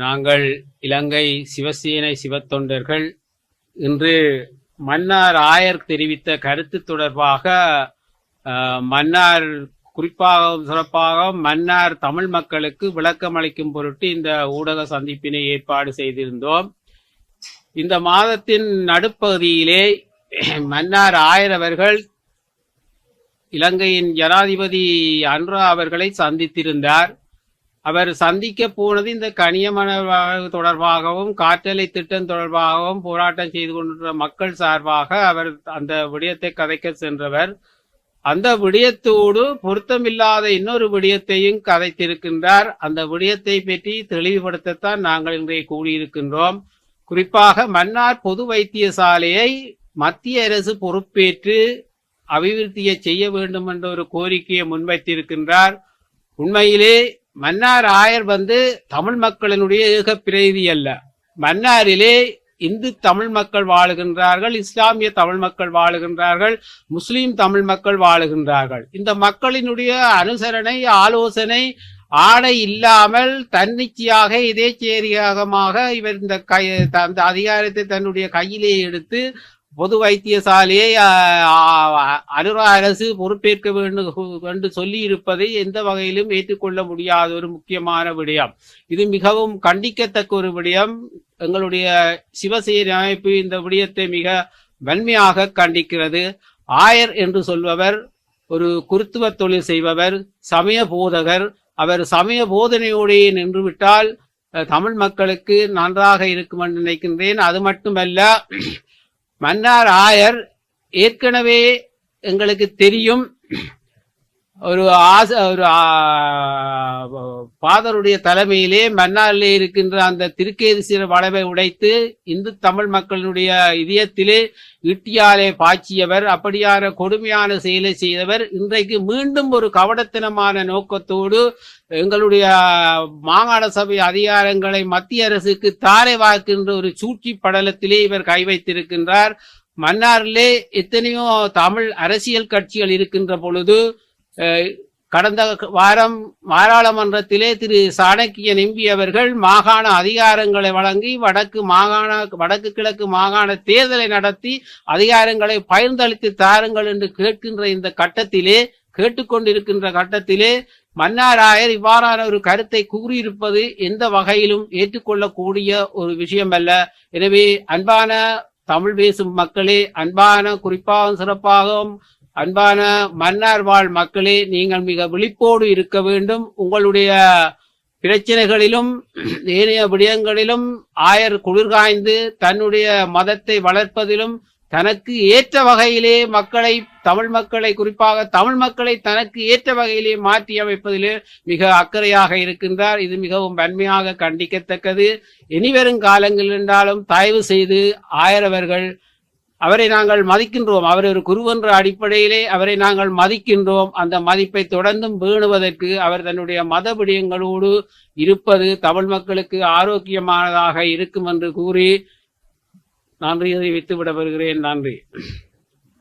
நாங்கள் இலங்கை சிவசேனை சிவத்தொண்டர்கள் இன்று மன்னார் ஆயர் தெரிவித்த கருத்து தொடர்பாக மன்னார் குறிப்பாக சிறப்பாக மன்னார் தமிழ் மக்களுக்கு விளக்கம் அளிக்கும் பொருட்டு இந்த ஊடக சந்திப்பினை ஏற்பாடு செய்திருந்தோம். இந்த மாதத்தின் நடுப்பகுதியிலே மன்னார் ஆயர் அவர்கள் இலங்கையின் ஜனாதிபதி அன்ரா அவர்களை சந்தித்திருந்தார். அவர் சந்திக்க போனது இந்த கனியமன தொடர்பாகவும் காற்றலை திட்டம் தொடர்பாகவும் போராட்டம் செய்து கொண்டிருந்த மக்கள் சார்பாக அவர் அந்த விடயத்தை கதைக்க சென்றவர். அந்த விடயத்தோடு பொருத்தமில்லாத இன்னொரு விடயத்தையும் கதைத்திருக்கின்றார். அந்த விடயத்தை பற்றி தெளிவுபடுத்தத்தான் நாங்கள் இன்றைய கூடியிருக்கின்றோம். குறிப்பாக மன்னார் பொது வைத்தியசாலையை மத்திய அரசு பொறுப்பேற்று அபிவிருத்தியை செய்ய வேண்டும் என்ற ஒரு கோரிக்கையை முன்வைத்திருக்கின்றார். உண்மையிலே மன்னார் ஆயர் வந்து தமிழ் மக்களினுடைய ஏக பிரதி அல்ல. மன்னாரிலே இந்து தமிழ் மக்கள் வாழுகின்றார்கள் இஸ்லாமிய தமிழ் மக்கள் வாழுகின்றார்கள் முஸ்லீம் தமிழ் மக்கள் வாழுகின்றார்கள். இந்த மக்களினுடைய அனுசரணை ஆலோசனை ஆணை இல்லாமல் தன்னிச்சையாக இதேச்சேரியாகமாக இவர் இந்த கை அந்த அதிகாரத்தை தன்னுடைய கையிலே எடுத்து பொது வைத்தியசாலையை அனுரா அரசு பொறுப்பேற்க வேண்டும் என்று சொல்லி இருப்பதை எந்த வகையிலும் ஏற்றுக்கொள்ள முடியாத ஒரு முக்கியமான விடயம். இது மிகவும் கண்டிக்கத்தக்க ஒரு விடயம். எங்களுடைய சிவசேனை அமைப்பு இந்த விடயத்தை மிக வன்மையாக கண்டிக்கிறது. ஆயர் என்று சொல்பவர் ஒரு குருத்துவ தொழில் செய்பவர் சமய போதகர். அவர் சமய போதனையோடையே நின்றுவிட்டால் தமிழ் மக்களுக்கு நன்றாக இருக்கும் என்று நினைக்கின்றேன். அது மட்டுமல்ல மன்னார் ஆயர் ஏற்கனவே எங்களுக்கு தெரியும் ஒரு ஆச ஒரு பாதருடைய தலைமையிலே மன்னாரிலே இருக்கின்ற அந்த திருக்கேதிசிற வளவை உடைத்து இந்து தமிழ் மக்களுடைய இதயத்திலே இட்டியாலே பாய்ச்சியவர் அப்படியான கொடுமையான செயலை செய்தவர். இன்றைக்கு மீண்டும் ஒரு கவடத்தனமான நோக்கத்தோடு எங்களுடைய மாகாண சபை அதிகாரங்களை மத்திய அரசுக்கு தாரை வாக்கின்ற ஒரு சூழ்ச்சி படலத்திலே இவர் கை வைத்திருக்கின்றார். மன்னாரிலே எத்தனையோ தமிழ் அரசியல் கட்சிகள் இருக்கின்ற பொழுது கடந்த வாரம் பாராளுமன்றத்திலே திரு சாணக்கியன் எம்பி அவர்கள் மாகாண அதிகாரங்களை வழங்கி வடக்கு மாகாண வடக்கு கிழக்கு மாகாண தேர்தலை நடத்தி அதிகாரங்களை பகிர்ந்தளித்து தாருங்கள் என்று கேட்கின்ற இந்த கட்டத்திலே கேட்டுக்கொண்டிருக்கின்ற கட்டத்திலே மன்னாராயர் இவ்வாறான ஒரு கருத்தை கூறியிருப்பது எந்த வகையிலும் ஏற்றுக்கொள்ளக்கூடிய ஒரு விஷயம் அல்ல எனவே அன்பான தமிழ் பேசும் மக்களே அன்பான குறிப்பாகவும் சிறப்பாகவும் அன்பான மன்னார் வாழ் மக்களே நீங்கள் மிக விழிப்போடு இருக்க வேண்டும். உங்களுடைய பிரச்சனைகளிலும் ஏனைய விடயங்களிலும் ஆயர் குளிர்காய்ந்து தன்னுடைய மதத்தை வளர்ப்பதிலும் தனக்கு ஏற்ற வகையிலே மக்களை தமிழ் மக்களை குறிப்பாக தமிழ் மக்களை தனக்கு ஏற்ற வகையிலே மாற்றி அமைப்பதிலே மிக அக்கறையாக இருக்கின்றார். இது மிகவும் வன்மையாக கண்டிக்கத்தக்கது. இனிவரும் காலங்கள் என்றாலும் தயவு செய்து ஆயரவர்கள் அவரை நாங்கள் மதிக்கின்றோம். அவர் ஒரு குருவென்ற அடிப்படையிலே அவரை நாங்கள் மதிக்கின்றோம். அந்த மதிப்பை தொடர்ந்தும் பேணுவதற்கு அவர் தன்னுடைய மத விடயங்களோடு இருப்பது தமிழ் மக்களுக்கு ஆரோக்கியமானதாக இருக்கும் என்று கூறி நன்றி தெரிவித்து விட வருகிறேன். நன்றி.